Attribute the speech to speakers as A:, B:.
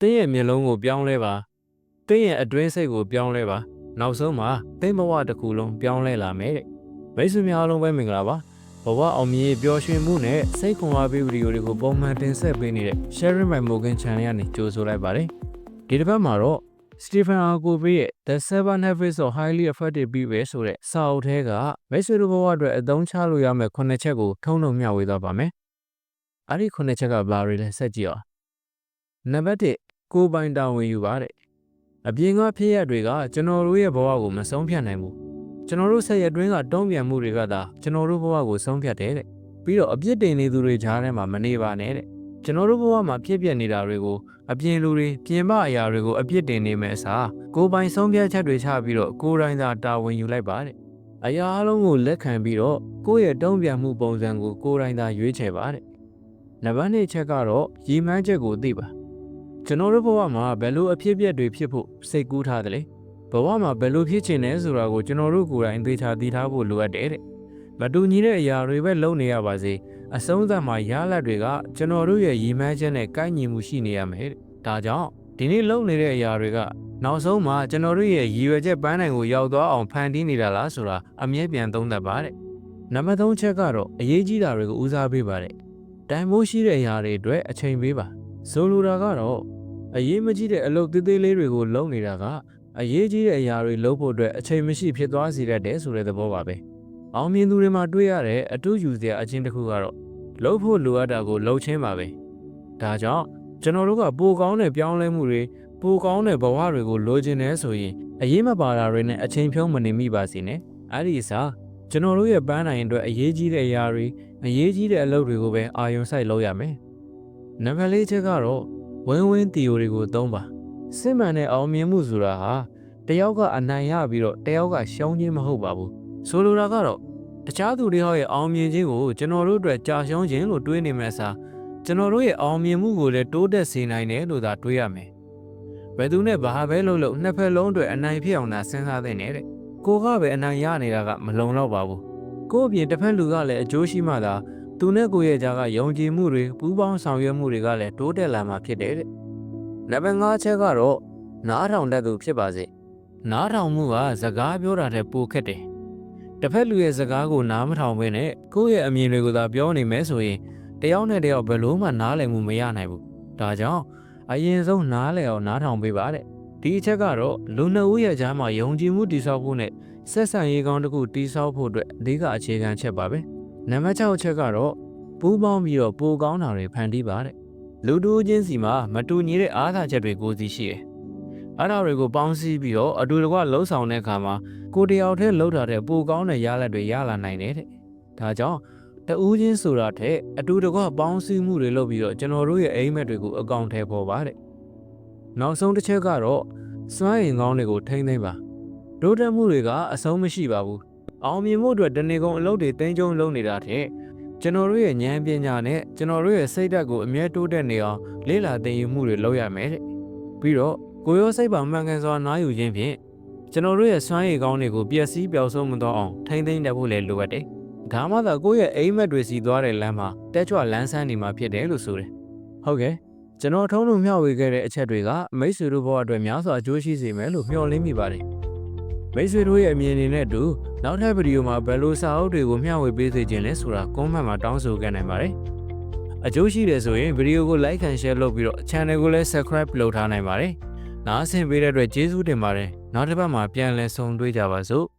A: တင်းရဲ့မျက်လုံးကိုပြောင်းလဲပါတင်းရဲ့အတွင်းစိတ်ကိုပြောင်းလဲပါနောက်ဆုံးမှာတင်းဘဝတစ်ခုလုံးပြောင်းလဲလာမယ်တဲ့မိတ်ဆွေများအားလုံးပဲမင်္ဂလာပါဘဝအောင်မြင်ရေးပျော်ရွှင်မှုနဲ့စိတ်ခွန်အားပေးဗီဒီယိုတွေကိုပုံမှန်တင်ဆက်ပေးနေတဲ့ Sharing My Morgan Channel ကနေကြိုဆိုလိုက်ပါတယ်ဒီတစ်ပတ်မှာတော့ Stephen R. Covey ရဲ့ The Seven Habits of Highly Effective People ဆိုတဲ့စာအုပ်ထဲကမိတ်ဆွေတို့ဘဝအတွက်အသုံးချလို့ရမယ့်9ချက်ကိုထုံးလုံးမျှဝေသွားပါမယ်အဲ့ဒီ9ချက်ကဘာတွေလဲဆက်ကြည့်အောင်နံပါတ်1 ကိုယ်ပိုင်တာဝန်ယူပါတဲ့အပြင်ကဖြစ်ရတွေကကျွန်တော်တို့ရဲ့ဘဝကိုမဆုံးဖြတ်နိုင်ဘူးကျွန်တော်တို့ဆက်ရအတွင်းကတုံ့ပြန်မှုတွေကသာကျွန်တော်တို့ဘဝကိုဆုံးဖြတ်တယ်တဲ့ပြီးတော့အပြစ်တင်နေသူတွေကြားထဲမှာမနေပါနဲ့တဲ့ကျွန်တော်တို့ဘဝမှာဖြစ်ပျက်နေတာတွေကိုအပြင်လူတွေပြင်ပအရာတွေကိုအပြစ်တင်နေမဲ့အစားကိုယ်ပိုင်ဆုံးဖြတ်ချက်တွေချပြီးတော့ကိုယ်တိုင်သာတာဝန်ယူလိုက်ပါတဲ့အရာအလုံးကိုလက်ခံပြီးတော့ကိုယ့်ရဲ့တုံ့ပြန်မှုပုံစံကိုကိုယ်တိုင်သာရွေးချယ်ပါတဲ့နံပါတ်2ချက်ကတော့ရည်မှန်းချက်ကိုသိပါ ကျွန်တော်တို့ဘဝမှာဘယ်လိုအဖြစ်အပျက်တွေဖြစ်ဖို့စိတ်ကူးထားတယ်လေဘဝမှာဘယ်လိုဖြစ်ချင်လဲဆိုတာကိုကျွန်တော်တို့ကိုယ်တိုင်သိချာသိထားဖို့လိုအပ်တယ်တဲ့မတူညီတဲ့အရာတွေပဲလုပ်နေရပါစေအဆုံးသတ်မှာရလဒ်တွေကကျွန်တော်တို့ရဲ့ရည်မှန်းချက်နဲ့ကိုက်ညီမှုရှိနေရမယ်တဲ့ဒါကြောင့်ဒီနေ့လုပ်နေတဲ့အရာတွေကနောက်ဆုံးမှာကျွန်တော်တို့ရဲ့ရည်ရွယ်ချက်ပန်းတိုင်ကိုရောက်သွားအောင်ဖန်တီးနေတာလားဆိုတာအမြဲပြန်သုံးသပ်ပါတဲ့နံပါတ်3ချက်ကတော့အရေးကြီးတာတွေကိုဦးစားပေးပါတဲ့တန်ဖိုးရှိတဲ့အရာတွေအတွက်အချိန်ပေးပါ ဆိုလိုတာကတော့အရေးမကြီးတဲ့အလုပ်သေးသေးလေးတွေကိုလုပ်နေတာကအရေးကြီးတဲ့အရာတွေလုပ်ဖို့အတွက်အချိန်မရှိဖြစ်သွားစေတတ်တယ်ဆိုတဲ့သဘောပါပဲ။အောင်မြင်သူတွေမှာတွေ့ရတဲ့အတူယူစရာအချင်းတစ်ခုကတော့လုပ်ဖို့လိုအပ်တာကိုလုပ်ချင်းပါပဲ။ဒါကြောင့်ကျွန်တော်တို့ကပိုကောင်းတဲ့ပြောင်းလဲမှုတွေပိုကောင်းတဲ့ဘဝတွေကိုလိုချင်တယ်ဆိုရင်အရေးမပါတာတွေနဲ့အချိန်ဖြုံးမနေမိပါစေနဲ့။အဲ့ဒီအစားကျွန်တော်တို့ရဲ့ပန်းနိုင်အတွက်အရေးကြီးတဲ့အရာတွေအရေးကြီးတဲ့အလုပ်တွေကိုပဲအာရုံစိုက်လုပ်ရမယ်။ နံပါတ်၄ချက်ကတော့ဝင်းဝင်း theory ကိုသုံးပါစစ်မှန်တဲ့အောင်မြင်မှုဆိုတာဟာတယောက်ကအနိုင်ရပြီးတော့တယောက်ကရှုံးခြင်းမဟုတ်ပါဘူးဆိုလိုတာကတော့တခြားသူတွေဟောရဲ့အောင်မြင်ခြင်းကိုကျွန်တော်တို့အတွက်ကြာရှုံးခြင်းလို့တွေးနေမဲ့အစားကျွန်တော်တို့ရဲ့အောင်မြင်မှုကိုလည်းတိုးတက်စေနိုင်တယ်လို့သာတွေးရမယ်ဘယ်သူနဲ့ဘာပဲလုပ်လို့နှစ်ဖက်လုံးအတွက်အနိုင်ဖြစ်အောင်သာစဉ်းစားသင့်တယ်တဲ့ကိုကပဲအနိုင်ရနေတာကမလုံလောက်ပါဘူးကို့အပြင်တစ်ဖက်လူကလည်းအကျိုးရှိမှသာ သူနဲ့ကိုယ့်ရဲ့ကြားကယုံကြည်မှုတွေပူးပေါင်းဆောင်ရွက်မှုတွေကလည်းတိုးတက်လာမှာဖြစ်တယ်တဲ့နံပါတ်5ချက်ကတော့နားထောင်တတ်သူဖြစ်ပါစေနားထောင်မှုကစကားပြောတာတဲ့ပိုခက်တယ်တစ်ဖက်လူရဲ့စကားကိုနားမထောင်ဘဲနဲ့ကိုယ့်ရဲ့အမြင်တွေကိုသာပြောနေမယ်ဆိုရင်တယောက်နဲ့တယောက်ဘယ်လို့မှနားလည်မှုမရနိုင်ဘူးဒါကြောင့်အရင်ဆုံးနားလည်အောင်နားထောင်ပေးပါတဲ့ဒီအချက်ကတော့လူနှစ်ဦးရဲ့ကြားမှာယုံကြည်မှုတည်ဆောက်ဖို့နဲ့ဆက်ဆံရေးကောင်းတစ်ခုတည်ဆောက်ဖို့အတွက်အဓိကအခြေခံချက်ပါပဲ နံပါတ်6ချက်ကတော့ပူးပေါင်းပြီးတော့ပိုကောင်းတာတွေဖန်တီးပါတဲ့လူတူချင်းစီမှာမတူညီတဲ့အားသာချက်တွေကိုစီရှိတယ်အဲ့ဒါတွေကိုပေါင်းစည်းပြီးတော့အတူတကွလှုပ်ဆောင်တဲ့အခါမှာကိုယ်တယောက်တည်းလှုပ်တာတဲ့ပိုကောင်းတဲ့ရလဒ်တွေရလာနိုင်တယ်တဲ့ဒါကြောင့်တဦးချင်းဆိုတာထက်အတူတကွပေါင်းစည်းမှုတွေလုပ်ပြီးတော့ကျွန်တော်တို့ရဲ့အိမ်မက်တွေကိုအကောင့်ထဲပေါ်ပါတဲ့နောက်ဆုံးတစ်ချက်ကတော့စွမ်းရင်ကောင်းတွေကိုထိမ့်သိမ့်ပါဒုတက်မှုတွေကအဆုံးမရှိပါဘူး အောင်မြင်မှုအတွက်တနေကုန်အလုပ်တွေတင်းကျုံလုပ်နေတာတဲ့ကျွန်တော်တို့ရဲ့ဉာဏ်ပညာနဲ့ကျွန်တော်တို့ရဲ့စိတ်ဓာတ်ကိုအမြဲတိုးတက်နေအောင်လေ့လာသင်ယူမှုတွေလုပ်ရမယ်တဲ့ပြီးတော့ကိုရောစိတ်ပါမှန်ကန်စွာနားယူခြင်းဖြင့်ကျွန်တော်တို့ရဲ့စွမ်းရည်ကောင်းတွေကိုပျက်စီးပျောက်ဆုံးမသွားအောင်ထိမ့်သိမ့်တတ်ဖို့လည်းလိုအပ်တယ်ဒါမှသာကိုယ့်ရဲ့အိမ်မက်တွေစီသွားတဲ့လမ်းမှာတက်ကြွလန်းဆန်းနေမှာဖြစ်တယ်လို့ဆိုတယ်ဟုတ်ကဲ့ကျွန်တော်ထုံးလို့မျှဝေခဲ့တဲ့အချက်တွေကမိတ်ဆွေတို့ဘဝအတွက်များစွာအကျိုးရှိစေမယ်လို့မျှော်လင့်မိပါတယ်မိတ်ဆွေတို့ရဲ့အမြင်တွေနဲ့အတူ နောက်ထပ်ဗီဒီယိုမှာဘယ်လိုစာအုပ်တွေကိုမျှဝေပေးစေခြင်းလဲဆိုတာကွန်မန့်မှာတောင်းဆိုခဲ့နိုင်ပါတယ်။အကျိုးရှိတယ်ဆိုရင်ဗီဒီယိုကို like and share လုပ်ပြီးတော့ channel ကိုလည်း subscribe လုပ်ထားနိုင်ပါတယ်။နားဆင်ပေးတဲ့အတွက်ကျေးဇူးတင်ပါတယ်။နောက်တစ်ပတ်မှာပြန်လည်ဆုံတွေ့ကြပါစို့။